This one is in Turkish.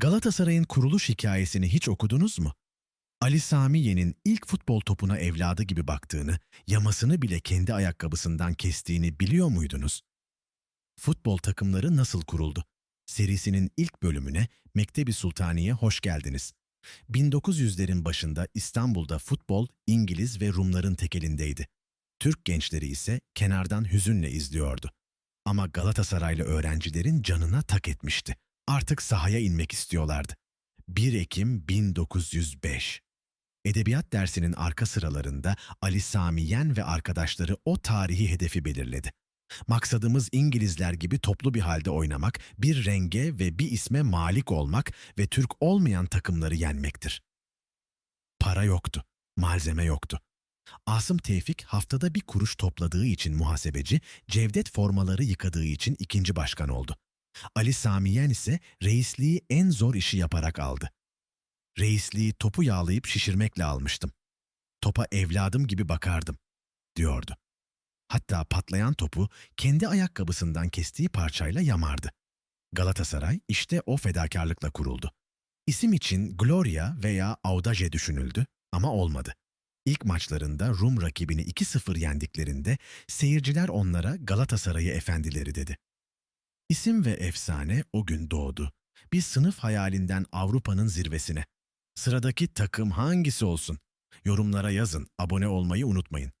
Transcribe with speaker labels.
Speaker 1: Galatasaray'ın kuruluş hikayesini hiç okudunuz mu? Ali Sami Yen'in ilk futbol topuna evladı gibi baktığını, yamasını bile kendi ayakkabısından kestiğini biliyor muydunuz? Futbol takımları nasıl kuruldu? Serisinin ilk bölümüne Mektebi Sultaniye hoş geldiniz. 1900'lerin başında İstanbul'da futbol İngiliz ve Rumların tekelindeydi. Türk gençleri ise kenardan hüzünle izliyordu. Ama Galatasaraylı öğrencilerin canına tak etmişti. Artık sahaya inmek istiyorlardı. 1 Ekim 1905 Edebiyat dersinin arka sıralarında Ali Sami Yen ve arkadaşları o tarihi hedefi belirledi. Maksadımız İngilizler gibi toplu bir halde oynamak, bir renge ve bir isme malik olmak ve Türk olmayan takımları yenmektir. Para yoktu, malzeme yoktu. Asım Tevfik haftada bir kuruş topladığı için muhasebeci, Cevdet formaları yıkadığı için ikinci başkan oldu. Ali Samiyen ise reisliği en zor işi yaparak aldı. Reisliği topu yağlayıp şişirmekle almıştım. Topa evladım gibi bakardım, diyordu. Hatta patlayan topu kendi ayakkabısından kestiği parçayla yamardı. Galatasaray işte o fedakarlıkla kuruldu. İsim için Gloria veya Audace düşünüldü ama olmadı. İlk maçlarında Rum rakibini 2-0 yendiklerinde seyirciler onlara Galatasaray'ı efendileri dedi. İsim ve efsane o gün doğdu. Bir sınıf hayalinden Avrupa'nın zirvesine. Sıradaki takım hangisi olsun? Yorumlara yazın, abone olmayı unutmayın.